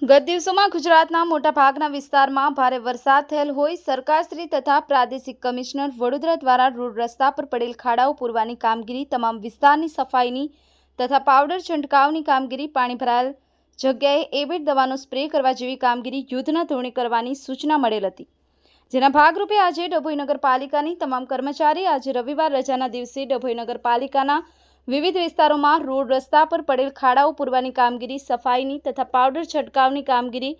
ગત દિવસોમાં ગુજરાતના મોટાભાગના વિસ્તારમાં ભારે વરસાદ થયેલ હોય સરકારશ્રી તથા પ્રાદેશિક કમિશનર વડોદરા દ્વારા રોડ રસ્તા પર પડેલ ખાડાઓ પૂરવાની કામગીરી, તમામ વિસ્તારની સફાઈની તથા પાવડર છંટકાવની કામગીરી, પાણી ભરાયેલ જગ્યાએ એબેટ દવાનો સ્પ્રે કરવા જેવી કામગીરી યુદ્ધના ધોરણે કરવાની સૂચના મળેલ હતી. જેના ભાગરૂપે આજે ડભોઈ નગરપાલિકાની તમામ કર્મચારી આજે રવિવાર રજાના દિવસે ડભોઈ નગરપાલિકાના વિવિધ વિસ્તારોમાં રોડ રસ્તા પર પડેલ ખાડાઓ પૂરવાની કામગીરી, સફાઈની તથા પાવડર છંટકાવની કામગીરી,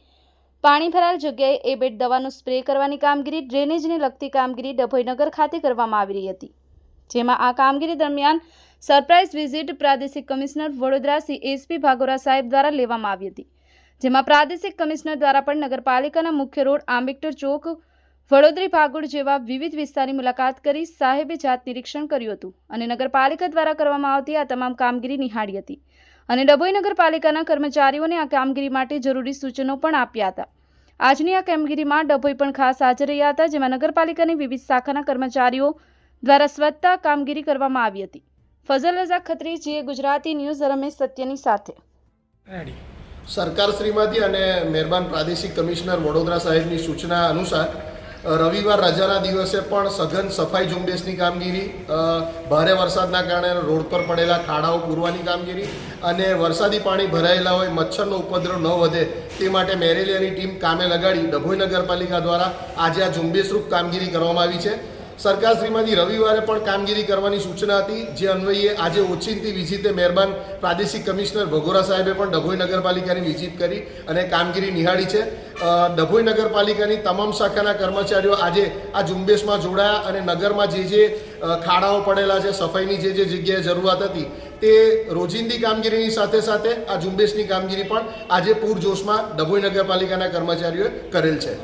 પાણી ભરાયેલ જગ્યાએ એબેટ દવાનો સ્પ્રે કરવાની કામગીરી, ડ્રેનેજને લગતી કામગીરી ડભોઈનગર ખાતે કરવામાં આવી રહી હતી. જેમાં આ કામગીરી દરમિયાન સરપ્રાઇઝ વિઝિટ પ્રાદેશિક commissioner Vadodara C SP Bhagora Saheb દ્વારા લેવામાં આવી હતી. જેમાં પ્રાદેશિક કમિશનર દ્વારા પણ નગરપાલિકાના મુખ્ય રોડ આંબેડકર ચોક વડોદરી ભાગોળ જેવા વિવિધ વિસ્તારની મુલાકાત કરી સાહેબે જાત નિરીક્ષણ કર્યું હતું અને નગરપાલિકા દ્વારા કરવામાં આવતી આ તમામ કામગીરી નિહાળી હતી. અને ડભોઈ નગરપાલિકાના કર્મચારીઓને આ કામગીરી માટે જરૂરી સૂચનો પણ આપ્યા હતા. આજની આ કામગીરીમાં ડભોઈ પણ ખાસ હાજર રહ્યા હતા જેમાં નગરપાલિકાની વિવિધ શાખાના કર્મચારીઓ દ્વારા સ્વચ્છતા કામગીરી કરવામાં આવી હતી. ફઝલ રઝા ખત્રી જે ગુજરાતી ન્યૂઝ રમેશ સત્યની સાથે. સરકારશ્રીમાંથી અને મહેરબાન પ્રાદેશિક કમિશનર વડોદરા સાહેબની સૂચના અનુસાર રવિવાર રજાના દિવસે પણ સઘન સફાઈ ઝુંબેશની કામગીરી ભારે વરસાદના કારણે રોડ પર પડેલા ખાડાઓ પૂરવાની કામગીરી અને વરસાદી પાણી ભરાયેલા હોય, મચ્છરનો ઉપદ્રવ ન વધે તે માટે મેરેલિયાની ટીમ કામે લગાડી ડભોઈ નગરપાલિકા દ્વારા આજે આ ઝુંબેશરૂપ કામગીરી કરવામાં આવી છે. સરકારશ્રીમાંથી રવિવારે પણ કામગીરી કરવાની સૂચના હતી. જે અન્વયે આજે ઓચિંતી વિઝિટે મહેરબાન પ્રાદેશિક કમિશનર ભગોરા સાહેબે પણ ડભોઈ નગરપાલિકાની વિઝિટ કરી અને કામગીરી નિહાળી છે. ડભોઈ નગરપાલિકાની તમામ શાખાના કર્મચારીઓ આજે આ ઝુંબેશમાં જોડાયા અને નગરમાં જે જે ખાડાઓ પડેલા છે, સફાઈની જે જે જગ્યાએ જરૂરિયાત હતી, તે રોજિંદી કામગીરીની સાથે સાથે આ ઝુંબેશની કામગીરી પણ આજે પૂરજોશમાં ડભોઈ નગરપાલિકાના કર્મચારીઓએ કરેલ છે.